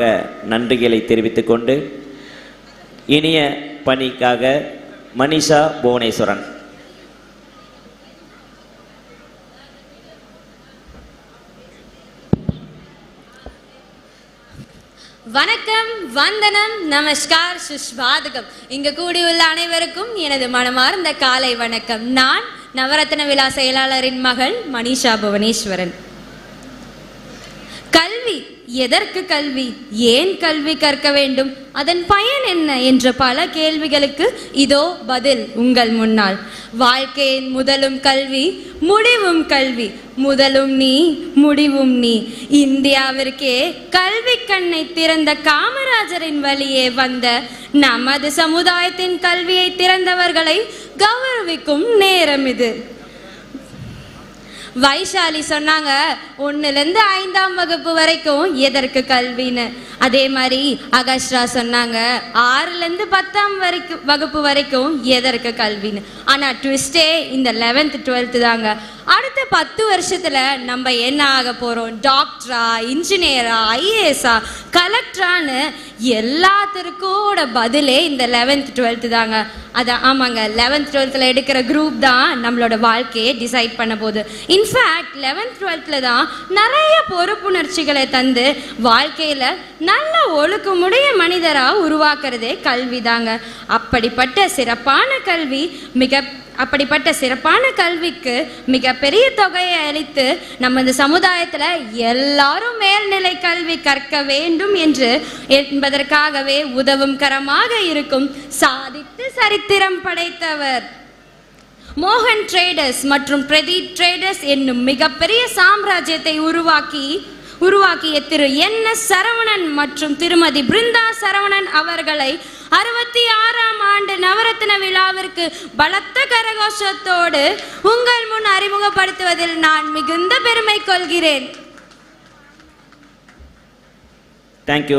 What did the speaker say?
நன்றிகளை தெரிவித்துக் கொண்டு இனிய பணிக்காக மனிஷா புவனேஸ்வரன். வணக்கம் வந்தனம் நமஸ்கார் சுஷ்பாதகம். இங்க கூடியுள்ள அனைவருக்கும் எனது மனமார்ந்த காலை வணக்கம். நான் நவரத்ன விழா செயலாளரின் மகள் மனிஷா புவனேஸ்வரன். எதற்கு கல்வி? ஏன் கல்வி கற்க வேண்டும்? அதன் பயன் என்ன? என்ற பல கேள்விகளுக்கு இதோ பதில் உங்கள் முன்னால். வாழ்க்கையின் முதலும் கல்வி முடிவும் கல்வி. முதலும் நீ முடிவும் நீ. இந்தியாவிற்கே கல்வி கண்ணை திறந்த காமராஜரின் வழியே வந்த நமது சமுதாயத்தின் கல்வியை திறந்தவர்களை கௌரவிக்கும் நேரம் இது. வைஷாலி சொன்னாங்க ஒன்னுலேருந்து ஐந்தாம் வகுப்பு வரைக்கும் எதற்கு கல்வின்னு? அதே மாதிரி அகஸ்ரா சொன்னாங்க ஆறுலேருந்து பத்தாம் வரைக்கும் வகுப்பு வரைக்கும் எதற்கு கல்வின்னு? ஆனால் ட்விஸ்டே இந்த லெவன்த் டுவெல்த்து தாங்க. அடுத்த பத்து வருஷத்தில் நம்ம என்ன ஆக போகிறோம் டாக்டரா இன்ஜினியரா ஐஏஎஸா கலெக்டரான்னு எல்லாத்திற்கோட பதிலே இந்த லெவன்த் டுவெல்த்து தாங்க. அதான் ஆமாங்க லெவன்த் டுவெல்த்தில் எடுக்கிற குரூப் தான் நம்மளோட வாழ்க்கையை டிசைட் பண்ண போகுது. இன்ஃபேக்ட் லெவன்த் டுவெல்த்தில் தான் நிறைய பொறுப்புணர்ச்சிகளை தந்து வாழ்க்கையில் நல்ல ஒழுக்கமுடைய மனிதராக உருவாக்குறதே கல்வி தாங்க அப்படிப்பட்ட சிறப்பான கல்வி மிக அப்படிப்பட்ட சிறப்பான கல்விக்கு மிகப்பெரிய தொகையை அளித்து நம்ம இந்த சமுதாயத்தில் எல்லாரும் மேல்நிலை கல்வி கற்க வேண்டும் என்று என்பதற்காகவே உதவும் கரமாக இருக்கும் சாதித்து சரித்திரம் படைத்தவர். மோகன் ட்ரேடர்ஸ் மற்றும் பிரதீப் ட்ரேடர்ஸ் என்னும் மிகப்பெரிய சாம்ராஜ்யத்தை உருவாக்கி உருவாக்கிய திரு என் எஸ் சரவணன் மற்றும் திருமதி பிருந்தா சரவணன் அவர்களை அறுபத்தி ஆறாம் ஆண்டு நவரத்ன விழாவிற்கு பலத்த கரகோஷத்தோடு உங்கள் முன் அறிமுகப்படுத்துவதில் நான் மிகுந்த பெருமை கொள்கிறேன். தேங்க்யூ